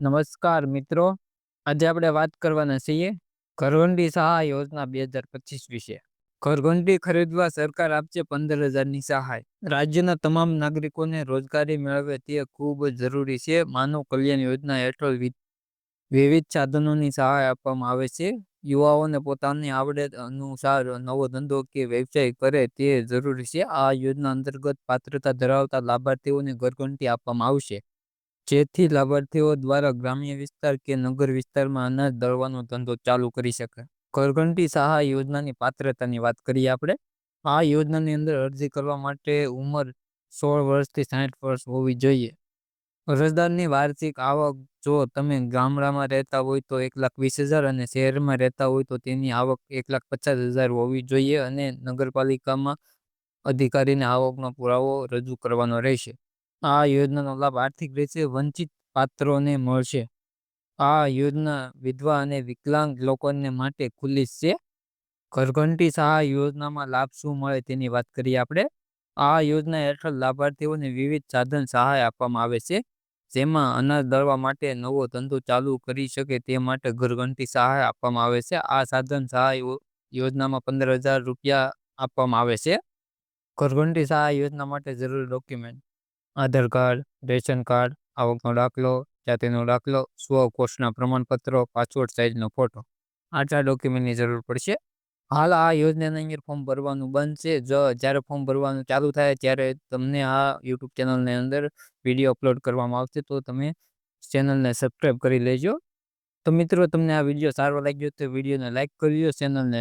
નમસ્કાર મિત્રો. આજે આપણે વાત કરવાના છીએ ઘરઘંટી સહાય યોજના બે હજાર પચીસ વિશે. ઘરઘંટી ખરીદવા સરકાર આપશે પંદર હજારની સહાય. રાજ્યના તમામ નાગરિકોને રોજગારી મેળવે તે ખૂબ જરૂરી છે. માનવ કલ્યાણ યોજના હેઠળ વિવિધ સાધનોની સહાય આપવામાં આવે છે. યુવાઓને પોતાની આવડત અનુસાર નવો ધંધો કે વ્યવસાય કરે તે જરૂરી છે. આ યોજના અંતર્ગત પાત્રતા ધરાવતા લાભાર્થીઓને ઘરઘંટી આપવામાં આવશે. જેથી લાભાર્થીઓ દ્વારા ગ્રામ્ય વિસ્તાર કે નગર વિસ્તારમાં અનાજ દળવાનો ધંધો ચાલુ કરી શકે. ઘરઘંટી સહાય યોજનાની પાત્રતાની વાત કરીએ આપણે. આ યોજનાની અંદર અરજી કરવા માટે ઉંમર સોળ વર્ષથી સાઠ વર્ષ હોવી જોઈએ. અરજદારની વાર્ષિક આવક જો તમે ગામડામાં રહેતા હોય તો એક લાખ વીસ હજાર અને શહેરમાં રહેતા હોય તો તેની આવક એક લાખ પચાસ હજાર હોવી જોઈએ અને નગરપાલિકામાં અધિકારીને આવકનો પુરાવો રજૂ કરવાનો રહેશે. આ યોજનાનો લાભ આર્થિક રીતે વંચિત પાત્રોને મળશે. આ યોજના વિધવા અને વિકલાંગ લોકોને માટે ખુલ્લી છે. ઘરઘંટી સહાય યોજનામાં લાભ શું મળે તેની વાત કરીએ આપણે. આ યોજના હેઠળ લાભાર્થીઓને વિવિધ સાધન સહાય આપવામાં આવે છે. જેમાં અનાજ દળવા માટે નવો ધંધો ચાલુ કરી શકે તે માટે ઘરઘંટી સહાય આપવામાં આવે છે. આ સાધન સહાય યોજનામાં પંદર હજાર રૂપિયા આપવામાં આવે છે. ઘરઘંટી સહાય યોજના માટે જરૂરી document Aadhaar card, ration card, આવકનો દાખલો, જાતિનો દાખલો, સ્વ કોષના પ્રમાણપત્રો પાસપોર્ટ સાઇઝનો ફોટો. આ ચાર ડોક્યુમેન્ટની જરૂર પડશે? હાલ આ યોજનાની અંદર ફોર્મ ભરવાનું બંધ છે. જો, જ્યારે ફોર્મ ભરવાનું ચાલુ થાય ત્યારે તમને આ યુટ્યુબ ચેનલની અંદર વીડિયો અપલોડ કરવામાં આવશે. તો તમે ચેનલને સબસ્ક્રાઈબ કરી લેજો. તો મિત્રો, તમને આ વીડિયો સારો લાગ્યો તો વિડીયોને લાઇક કરજો, ચેનલને